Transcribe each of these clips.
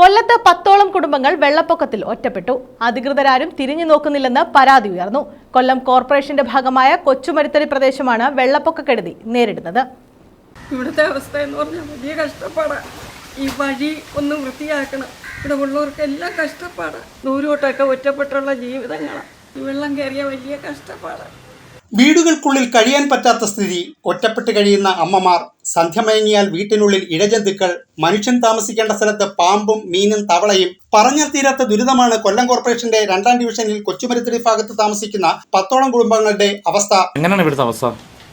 കൊല്ലത്ത് പത്തോളം കുടുംബങ്ങൾ വെള്ളപ്പൊക്കത്തിൽ ഒറ്റപ്പെട്ടു. അധികൃതരാരും തിരിഞ്ഞു നോക്കുന്നില്ലെന്ന് പരാതി ഉയർന്നു. കൊല്ലം കോർപ്പറേഷന്റെ ഭാഗമായ കൊച്ചുമരുത്തരി പ്രദേശമാണ് വെള്ളപ്പൊക്കക്കെടുതി നേരിടുന്നത്. ഇവിടുത്തെ അവസ്ഥ എന്ന് പറഞ്ഞാൽ വലിയ കഷ്ടപ്പാടാണ് ഈ വഴി ഒന്ന് വൃത്തിയാക്കണം. ഇവിടെ ഉള്ളവർക്കെല്ലാം കഷ്ടപ്പാടാണ് ദൂരോട്ടൊക്കെ ഒറ്റപ്പെട്ടുള്ള ജീവിതങ്ങളാണ് ഈ വെള്ളം കയറിയ വലിയ കഷ്ടപ്പാടാണ് വീടുകൾക്കുള്ളിൽ കഴിയാൻ പറ്റാത്ത സ്ഥിതി ഒറ്റപ്പെട്ട് കഴിയുന്ന അമ്മമാർ സന്ധ്യമയങ്ങിയാൽ വീട്ടിനുള്ളിൽ ഇഴജന്തുക്കൾ മനുഷ്യൻ താമസിക്കേണ്ട സ്ഥലത്ത് പാമ്പും മീനും തവളയും പറഞ്ഞാൽ തീരാത്ത ദുരിതമാണ് കൊല്ലം കോർപ്പറേഷന്റെ രണ്ടാം ഡിവിഷനിൽ കൊച്ചുമരുത്തടി ഭാഗത്ത് താമസിക്കുന്ന പത്തോളം കുടുംബങ്ങളുടെ അവസ്ഥ. എങ്ങനെയാണ് ഇവിടുത്തെ അവസ്ഥ?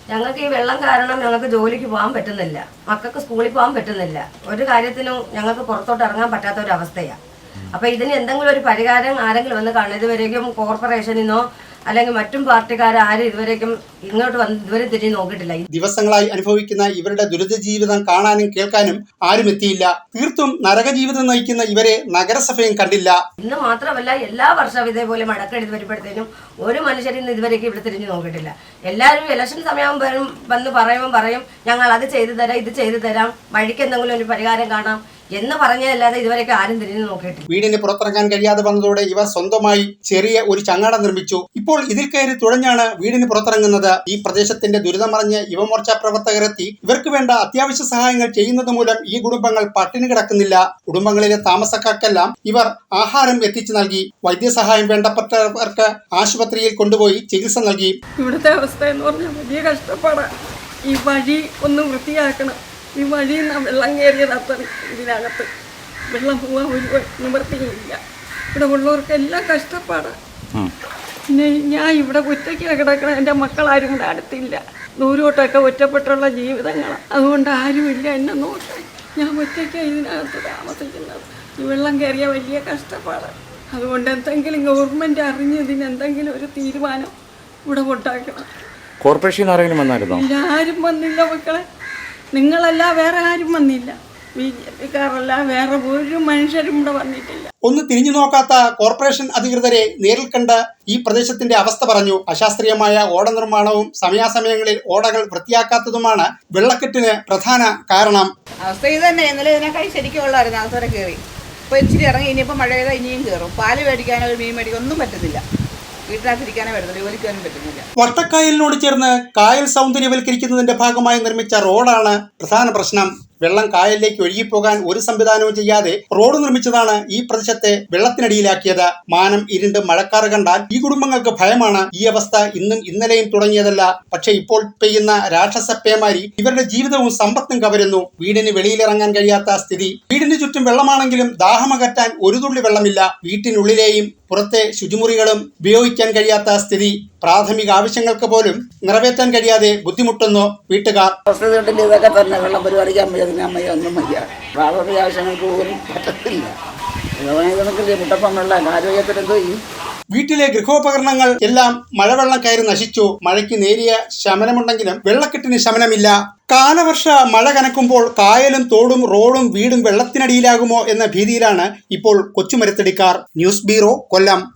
ഞങ്ങൾക്ക് ഈ വെള്ളം കാരണം ഞങ്ങൾക്ക് ജോലിക്ക് പോകാൻ പറ്റുന്നില്ല. മക്കൾക്ക് സ്കൂളിൽ പോകാൻ പറ്റുന്നില്ല. ഒരു കാര്യത്തിനും ഞങ്ങൾക്ക് പുറത്തോട്ട് ഇറങ്ങാൻ പറ്റാത്ത ഒരു അവസ്ഥയാണ് അപ്പൊ ഇതിന് എന്തെങ്കിലും ഒരു പരിഹാരം ആരെങ്കിലും വന്ന് കാണും ഇതുവരേക്കും കോർപ്പറേഷനിൽ നിന്നോ അല്ലെങ്കിൽ മറ്റും പാർട്ടിക്കാർ ആരും ഇതുവരേക്കും ഇങ്ങോട്ട് വന്ന് ഇതുവരെ തിരിഞ്ഞ് നോക്കിയിട്ടില്ല. ദിവസങ്ങളായി അനുഭവിക്കുന്ന ഇവരുടെ ദുരിത ജീവിതം കാണാനും കേൾക്കാനും ആരും എത്തിയില്ല. തീർത്തും നരക ജീവിതം നയിക്കുന്ന ഇവരെ നഗരസഭയും കണ്ടില്ല. ഇന്ന് മാത്രമല്ല എല്ലാ വർഷവും ഇതേപോലെ മഴക്കെടുത്ത് വരുമ്പോഴത്തേനും ഒരു മനുഷ്യരിൽ ഇന്ന് ഇതുവരേക്കും ഇവിടെ തിരിഞ്ഞു നോക്കിയിട്ടില്ല. എല്ലാവരും ഇലക്ഷൻ സമയം വരും വന്ന് പറയുമ്പോൾ പറയും ഞങ്ങൾ അത് ചെയ്തു തരാം ഇത് ചെയ്തു തരാം. വഴിക്ക് എന്തെങ്കിലും ഒരു പരിഹാരം കാണാം. എന്ന് പറഞ്ഞതല്ലാതെ ഇതുവരെയൊക്കെ ആരും തിരിഞ്ഞു നോക്കിയിട്ടില്ല. വീടിന് പുറത്തിറങ്ങാൻ കഴിയാതെ വന്നതോടെ ഇവർ സ്വന്തമായി ചെറിയ ഒരു ചങ്ങാട നിർമ്മിച്ചു. ഇപ്പോൾ ഇതിൽ കയറി തുഴഞ്ഞാണ് വീടിന് പുറത്തിറങ്ങുന്നത്. ഈ പ്രദേശത്തിന്റെ ദുരിതം അറിഞ്ഞ് യുവമോർച്ച പ്രവർത്തകരെത്തി ഇവർക്ക് വേണ്ട അത്യാവശ്യ സഹായങ്ങൾ ചെയ്യുന്നത് മൂലം ഈ കുടുംബങ്ങൾ പട്ടിണി കിടക്കുന്നില്ല. കുടുംബങ്ങളിലെ താമസക്കാർക്കെല്ലാം ഇവർ ആഹാരം എത്തിച്ചു നൽകി. വൈദ്യസഹായം വേണ്ടപ്പെട്ടവർക്ക് ആശുപത്രിയിൽ കൊണ്ടുപോയി ചികിത്സ നൽകി. ഇവിടുത്തെ അവസ്ഥ എന്ന് പറഞ്ഞാൽ വലിയ കഷ്ടപ്പാടാണ് ഈ വഴി ഒന്ന് വൃത്തിയാക്കണം. ഈ വഴിയിൽ നിന്ന് വെള്ളം കയറിയത് അത്ര ഇതിനകത്ത് വെള്ളം പോവാൻ ഒരു നിവർത്തിയില്ല ഇവിടെ ഉള്ളവർക്കെല്ലാം കഷ്ടപ്പാടാണ് പിന്നെ ഞാൻ ഇവിടെ ഒറ്റയ്ക്ക് കിടക്കണം എന്റെ മക്കളാരും ഇവിടെ അടുത്തില്ല. ദൂരോട്ടൊക്കെ ഒറ്റപ്പെട്ടുള്ള ജീവിതങ്ങളാണ് അതുകൊണ്ട് ആരുമില്ല എന്നെ നോക്കാൻ. ഞാൻ ഒറ്റയ്ക്ക് ഇതിനകത്ത് താമസിക്കുന്നത്. ഈ വെള്ളം കയറിയ വലിയ കഷ്ടപ്പാടാണ് അതുകൊണ്ട് എന്തെങ്കിലും ഗവൺമെന്റ് അറിഞ്ഞ് ഇതിന് എന്തെങ്കിലും ഒരു തീരുമാനം ഇവിടെ ഉണ്ടാക്കണം. കോർപ്പറേഷൻ ആരെങ്കിലും വന്നായിരുന്നോ? ഇല്ല ആരും വന്നില്ല മക്കളെ. നിങ്ങളല്ല വേറെ ആരും വന്നില്ല. ബി ജെ പിക്കാരല്ല വേറെ ഒരു മനുഷ്യരും ഇവിടെ വന്നിട്ടില്ല. ഒന്ന് തിരിഞ്ഞു നോക്കാത്ത കോർപ്പറേഷൻ അധികൃതരെ നേരിൽ കണ്ട് ഈ പ്രദേശത്തിന്റെ അവസ്ഥ പറഞ്ഞു. അശാസ്ത്രീയമായ ഓട നിർമ്മാണവും സമയാസമയങ്ങളിൽ ഓടകൾ വൃത്തിയാക്കാത്തതുമാണ് വെള്ളക്കെട്ടിന് പ്രധാന കാരണം. അവസ്ഥ ഇത് തന്നെ. ഇന്നലെ ഇതിനേക്കാൾ ശരിക്കും ഉള്ളായിരുന്നു അവസരം കയറി. ഇപ്പൊ ഇച്ചിരി ഇറങ്ങി ഇനിയിപ്പോ മഴ പെയ്താൽ ഇനിയും കയറും പാൽ മേടിക്കാനോ ഒരു മീൻ മേടിക്കാനോ ഒന്നും പറ്റുന്നില്ല. വീട്ടിനകത്തിരിക്കാനേ വട്ടക്കായലിനോട് ചേർന്ന് കായൽ സൗന്ദര്യവൽക്കരിക്കുന്നതിന്റെ ഭാഗമായി നിർമ്മിച്ച റോഡാണ് പ്രധാന പ്രശ്നം. വെള്ളം കായലിലേക്ക് ഒഴുകിപ്പോകാൻ ഒരു സംവിധാനവും ചെയ്യാതെ റോഡ് നിർമ്മിച്ചതാണ് ഈ പ്രദേശത്തെ വെള്ളത്തിനടിയിലാക്കിയത്. മാനം ഇരുണ്ട് മഴക്കാറ് കണ്ടാൽ ഈ കുടുംബങ്ങൾക്ക് ഭയമാണ്. ഈ അവസ്ഥ ഇന്നും ഇന്നലെയും തുടങ്ങിയതല്ല. പക്ഷെ ഇപ്പോൾ പെയ്യുന്ന രാക്ഷസ പേമാരി ഇവരുടെ ജീവിതവും സമ്പത്തും കവരുന്നു. വീടിന് വെളിയിലിറങ്ങാൻ കഴിയാത്ത സ്ഥിതി. വീടിന് ചുറ്റും വെള്ളമാണെങ്കിലും ദാഹമകറ്റാൻ ഒരു തുള്ളി വെള്ളമില്ല. വീട്ടിനുള്ളിലെയും പുറത്തെ ശുചിമുറികളും ഉപയോഗിക്കാൻ കഴിയാത്ത സ്ഥിതി. പ്രാഥമിക ആവശ്യങ്ങൾക്ക് പോലും നിറവേറ്റാൻ കഴിയാതെ ബുദ്ധിമുട്ടുന്നു വീട്ടുകാർ. തന്നെ പ്രാഥമിക ആവശ്യങ്ങൾക്ക് പോലും പറ്റത്തില്ല. മുട്ടപ്പം ആരോഗ്യത്തിന് എന്തോ വീട്ടിലെ ഗൃഹോപകരണങ്ങൾ എല്ലാം മഴവെള്ളം കയറി നശിച്ചു. മഴയ്ക്ക് നേരിയ ശമനമുണ്ടെങ്കിലും വെള്ളക്കെട്ടിന് ശമനമില്ല. കാലവർഷ മഴ കനക്കുമ്പോൾ കായലും തോടും റോഡും വീടും വെള്ളത്തിനടിയിലാകുമോ എന്ന ഭീതിയിലാണ് ഇപ്പോൾ കൊച്ചുമരത്തടിക്കാർ. ന്യൂസ് ബ്യൂറോ കൊല്ലം.